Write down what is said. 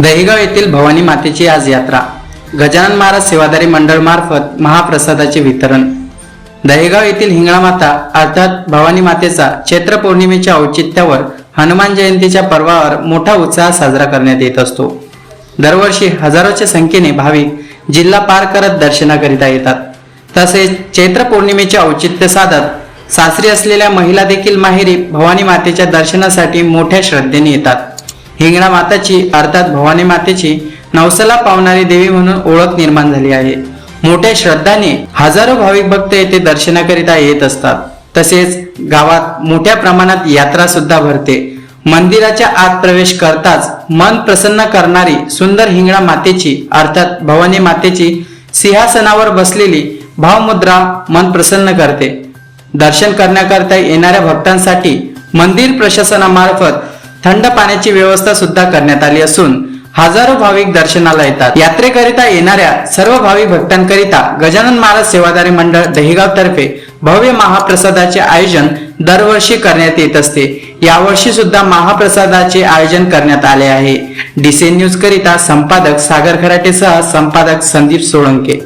दहिगाव येथील भवानी मातेची आज यात्रा. गजानन महाराज सेवादारी मंडळ मार्फत महाप्रसादाचे वितरण. दहेगाव येथील हिंगळा माता अर्थात भवानी मातेचा चैत्र पौर्णिमेच्या औचित्यावर हनुमान जयंतीच्या पर्वावर मोठा उत्साह साजरा करण्यात येत असतो. दरवर्षी हजारोच्या संख्येने भाविक जिल्हा पार करत दर्शनाकरिता येतात. तसेच चैत्र पौर्णिमेचे औचित्य साधत सासरी असलेल्या महिला देखील माहेरी भवानी मातेच्या दर्शनासाठी मोठ्या श्रद्धेने येतात. हिंगणा माताची अर्थात भवानी मातेची नवसाला पावणारी देवी म्हणून ओळख निर्माण झाली आहे. मोठ्या श्रद्धाने हजारो भाविक भक्त येथे दर्शनाकरिता येत असतात. तसेच गावात मोठ्या प्रमाणात यात्रा सुद्धा भरते. मंदिराच्या आत प्रवेश करताच मन प्रसन्न करणारी सुंदर हिंगणा मातेची अर्थात भवानी मातेची सिंहासनावर बसलेली भावमुद्रा मन प्रसन्न करते. दर्शन करण्याकरता येणाऱ्या भक्तांसाठी मंदिर प्रशासनामार्फत थंड पाण्याची व्यवस्था सुद्धा करण्यात आली असून हजारो भाविक दर्शनाला येतात. यात्रेकरिता येणाऱ्या सर्व भाविक भक्तांकरिता गजानन महाराज सेवादारी मंडळ दहिगाव तर्फे भव्य महाप्रसादाचे आयोजन दरवर्षी करण्यात येत असते. यावर्षी सुद्धा महाप्रसादाचे आयोजन करण्यात आले आहे. डीसी न्यूज करिता संपादक सागर खराटेसह संपादक संदीप सोळंके.